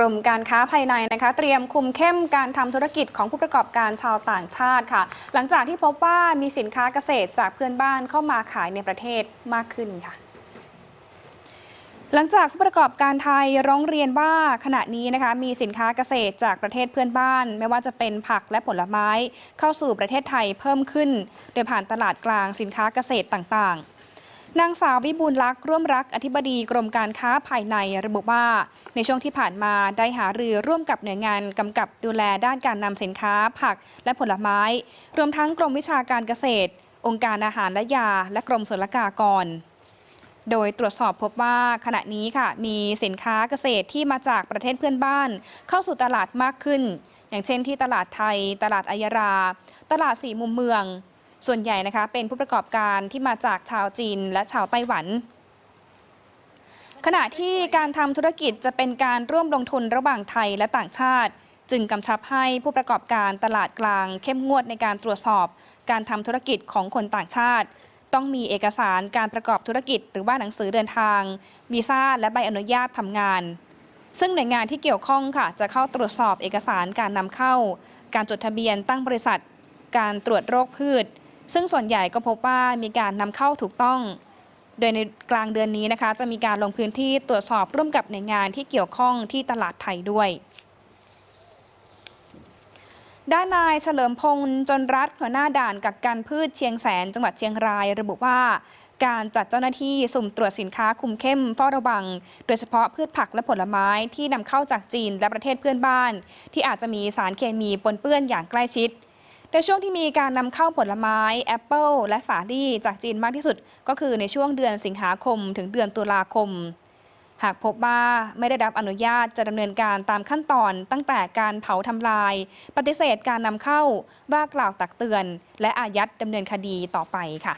รมการค้าภายในนะคะ เตรียมคุมเข้มการทำธุรกิจของผู้ประกอบการชาวต่างชาติค่ะ หลังจากที่พบว่ามีสินค้าเกษตรจากเพื่อนบ้านเข้ามาขายในประเทศมากขึ้นค่ะหลังจากผู้ประกอบการไทยร้องเรียนว่าขณะนี้นะคะมีสินค้าเกษตรจากประเทศเพื่อนบ้าน ไม่ว่าจะเป็นผักและผลไม้ เข้าสู่ประเทศไทยเพิ่มขึ้น โดยผ่านตลาดกลางสินค้าเกษตรต่างๆ นางสาววิบูลลักษ์ร่วมรักอธิบดีกรมการค้าภายในระบุว่า ในช่วงที่ผ่านมาได้หารือร่วมกับหน่วยงานกำกับดูแลด้านการนำสินค้า ผักและผลไม้ รวมทั้งกรมวิชาการเกษตร องค์การอาหารและยา และกรมศุลกากรโดยตรวจสอบพบว่าขณะนี้ค่ะ มีสินค้าเกษตรที่มาจากประเทศเพื่อนบ้าน เข้าสู่ตลาดมากขึ้น อย่างเช่นที่ตลาดไทย ตลาดอัยรา ตลาดสี่มุมเมือง ส่วนใหญ่นะคะเป็นผู้ประกอบการที่มาจากชาวจีนและชาวไต้หวัน ขณะที่การทำธุรกิจจะเป็นการร่วมลงทุนระหว่างไทยและต่างชาติ จึงกำชับให้ผู้ประกอบการตลาดกลาง เข้มงวดในการตรวจสอบ การทำธุรกิจของคนต่างชาติ ต้องมีเอกสารการประกอบธุรกิจ หรือว่าหนังสือเดินทางวีซ่าและใบอนุญาตทำงานซึ่งหน่วยงานที่เกี่ยวข้องค่ะ จะเข้าตรวจสอบเอกสารการนำเข้า การจดทะเบียนตั้งบริษัท การตรวจโรคพืช ซึ่งส่วนใหญ่ก็พบว่ามีการนำเข้าถูกต้อง โดยในกลางเดือนนี้นะคะ จะมีการลงพื้นที่ตรวจสอบร่วมกับหน่วยงานที่เกี่ยวข้องที่ตลาดไทยด้วยด้านนายเฉลิมพงษ์จนรัตน์หัวหน้าด่านกักกันพืชเชียงแสน จังหวัดเชียงราย ระบุว่า การจัดเจ้าหน้าที่สุ่มตรวจสินค้าคุมเข้มเฝ้าระวัง โดยเฉพาะพืชผักและผลไม้ที่นำเข้าจากจีนและประเทศเพื่อนบ้าน ที่อาจจะมีสารเคมีปนเปื้อนอย่างใกล้ชิด โดยช่วงที่มีการนำเข้าผลไม้แอปเปิลและสาลี่จากจีนมากที่สุด ก็คือในช่วงเดือนสิงหาคม ถึงเดือนตุลาคม หากพบว่าไม่ได้รับอนุญาตจะดำเนินการตามขั้นตอนตั้งแต่การเผาทำลาย ปฏิเสธการนำเข้าว่ากล่าวตักเตือน และอายัดดำเนินคดีต่อไปค่ะ